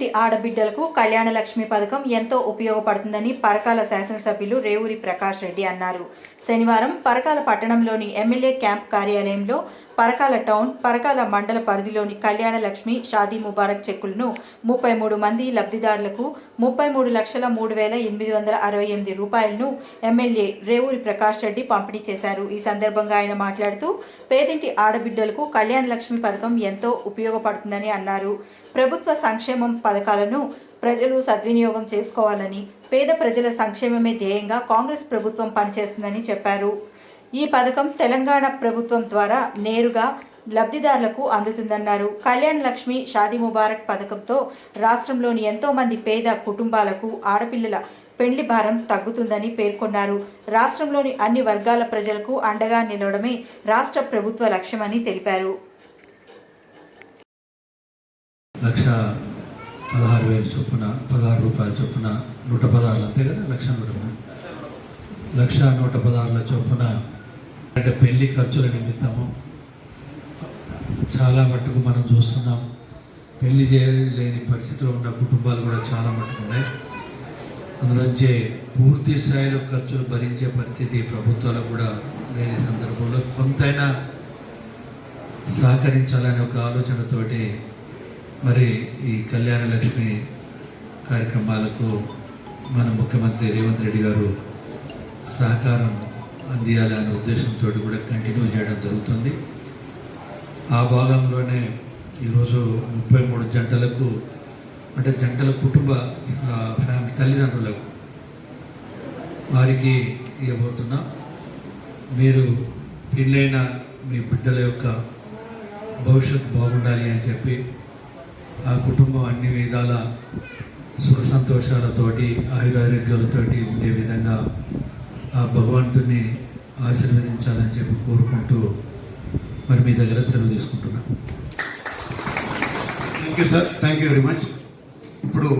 పక్కింటి ఆడబిడ్డలకు కళ్యాణ లక్ష్మి పథకం ఎంతో ఉపయోగపడుతుందని పరకాల శాసనసభ్యులు రేవూరి ప్రకాష్ రెడ్డి అన్నారు. శనివారం పరకాల పట్టణంలోని ఎమ్మెల్యే క్యాంప్ కార్యాలయంలో పరకాల టౌన్ పరకాల మండల పరిధిలోని కళ్యాణ లక్ష్మి షాదీ ముబారక్ చెక్కులను ముప్పై మూడు మంది లబ్ధిదారులకు ముప్పై మూడు లక్షల మూడు వేల ఎనిమిది వందల అరవై ఎనిమిది రూపాయలను ఎమ్మెల్యే రేవూరి ప్రకాష్ రెడ్డి పంపిణీ చేశారు. ఈ సందర్భంగా ఆయన మాట్లాడుతూ పేదింటి ఆడబిడ్డలకు కళ్యాణ లక్ష్మి పథకం ఎంతో ఉపయోగపడుతుందని అన్నారు. ప్రభుత్వ సంక్షేమం పథకాలను ప్రజలు సద్వినియోగం చేసుకోవాలని పేద ప్రజల సంక్షేమమే ధ్యేయంగా కాంగ్రెస్ ప్రభుత్వం పనిచేస్తుందని చెప్పారు. ఈ పథకం తెలంగాణ ప్రభుత్వం ద్వారా నేరుగా లబ్ధిదారులకు అందుతుందన్నారు. కళ్యాణ్ లక్ష్మి షాదీ ముబారక్ పథకంతో రాష్ట్రంలోని ఎంతో మంది పేద కుటుంబాలకు ఆడపిల్లల పెండ్లి భారం తగ్గుతుందని పేర్కొన్నారు. రాష్ట్రంలోని అన్ని వర్గాల ప్రజలకు అండగా నిలవడమే రాష్ట్ర ప్రభుత్వ లక్ష్యమని తెలిపారు. లక్ష పదహారు వేలు చొప్పున పదహారు రూపాయల చొప్పున నూట పదహారు అంతే కదా? లక్ష నూట పదహారు. లక్ష నూట పదహారుల చొప్పున అంటే పెళ్ళి ఖర్చుల నిమిత్తము. చాలా మట్టుకు మనం చూస్తున్నాం. పెళ్ళి చేయలేని పరిస్థితిలో ఉన్న కుటుంబాలు కూడా చాలా మట్టుకు ఉన్నాయి. అందులోంచి పూర్తి స్థాయిలో ఖర్చులు భరించే పరిస్థితి ప్రభుత్వాలకు కూడా లేని సందర్భంలో కొంతైనా సహకరించాలనే ఒక ఆలోచనతోటి మరి ఈ కళ్యాణ లక్ష్మి కార్యక్రమాలకు మన ముఖ్యమంత్రి రేవంత్ రెడ్డి గారు సహకారం అందియాలనే ఉద్దేశంతో కూడా కంటిన్యూ చేయడం జరుగుతుంది. ఆ భాగంలోనే ఈరోజు ముప్పై మూడు జంటలకు అంటే జంటల కుటుంబ ఫ్యామిలీ తల్లిదండ్రులకు వారికి ఇవ్వబోతున్నాం మీరు పెళ్ళైన మీ బిడ్డల యొక్క భవిష్యత్తు బాగుండాలి అని చెప్పి ఆ కుటుంబం అన్ని విధాల సుఖ సంతోషాలతోటి ఆయురారోగ్యాలతోటి ఉండే విధంగా ఆ భగవంతుని ఆశీర్వదించాలని చెప్పి కోరుకుంటూ మరి మీ దగ్గర సెలవు తీసుకుంటున్నా. Thank you sir thank you very much ఇప్పుడు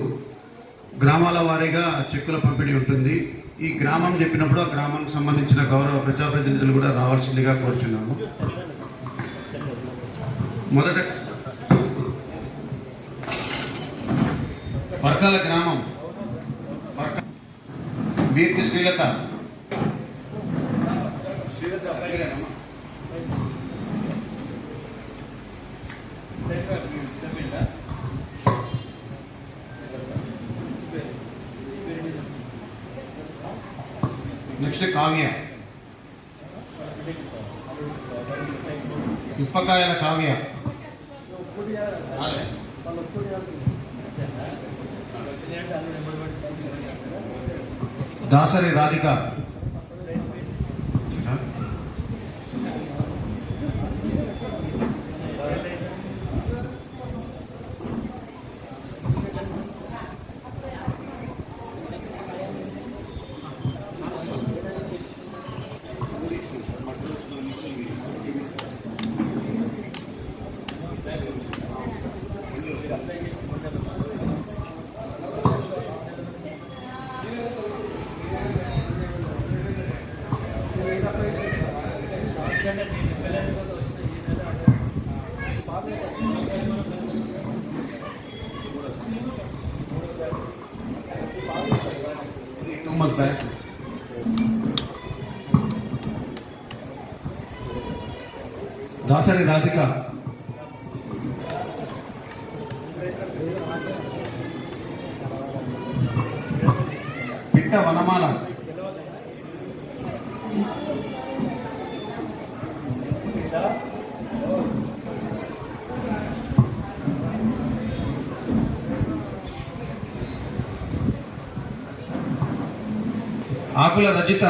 గ్రామాల వారీగా చెక్కుల పంపిణీ ఉంటుంది. ఈ గ్రామం చెప్పినప్పుడు ఆ గ్రామానికి సంబంధించిన గౌరవ ప్రజాప్రతినిధులు కూడా రావాల్సిందిగా కోరుచున్నాము. మొదట వర్కాల గ్రామం. వర్క వీరికి శ్రీలత శ్రీలత. నెక్స్ట్ కావ్య ఇప్పకాయల కావ్య రాలే. దాసరి రాధిక मत दासरी राधिका। पिट्ट वनमाला। ఆకుల రజిత